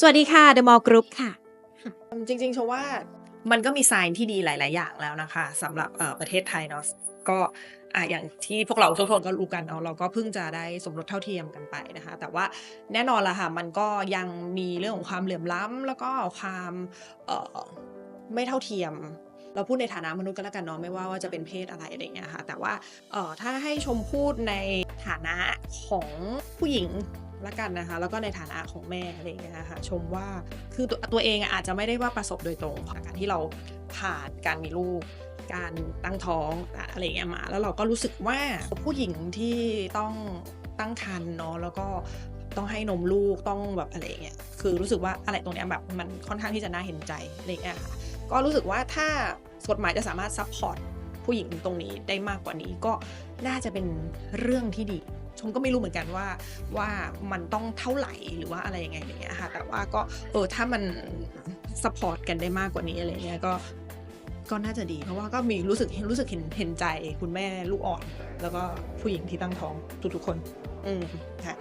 สวัสดีค่ะ The Mall Group ค่ะ จริงๆชว่ามันก็มีไซน์ที่ดีหลาย ๆ อย่างแล้วนะคะสำหรับประเทศไทยเนาะก็อะอย่างที่พวกเราทุกคนก็รู้กันเนาะเราก็เพิ่งจะได้สมรสเท่าเทียมกันไปนะคะ แต่ว่าแน่นอนละค่ะมันก็ยังมีเรื่องของความเหลื่อมล้ำแล้วก็ความไม่เท่าเทียม เราพูดในฐานะมนุษย์ก็แล้วกันเนาะไม่ว่าว่าจะเป็นเพศอะไรอะไรเงี้ยค่ะแต่ว่าถ้าให้ชมพูดในฐานะของผู้หญิง ละกันนะคะ แล้วก็ในฐานะของแม่อะไรอย่างเงี้ยค่ะชมว่าคือตัวตัวเองอาจจะไม่ได้ว่าประสบโดยตรงจากการที่เราผ่านการมีลูก การตั้งท้องอะไรอย่างเงี้ยมา แล้วเราก็รู้สึกว่าผู้หญิงที่ต้องตั้งครรภ์เนาะแล้วก็ต้องให้นมลูกต้องแบบอะไรอย่างเงี้ยคือรู้สึกว่าอะไรตรงเนี้ยแบบมันค่อนข้างที่จะน่าเห็นใจอะไรอย่างเงี้ยค่ะก็รู้สึกว่าถ้ากฎหมายจะสามารถซัพพอร์ต ผู้หญิงตรงนี้ได้มากกว่านี้ก็น่าจะเป็นเรื่องที่ดีชมก็ไม่รู้เหมือนกันว่าว่ามันต้องเท่าไหร่หรือว่าอะไรยังไงอย่างเงี้ยค่ะแต่ว่าก็เออถ้ามันซัพพอร์ตกันได้มากกว่านี้อะไรเงี้ยก็ก็น่าจะดีเพราะว่าก็มีรู้สึกรู้สึกเห็นเห็นใจคุณแม่ลูกอ่อน แล้วก็ผู้หญิงที่ตั้งท้องทุกๆคน อืมค่ะ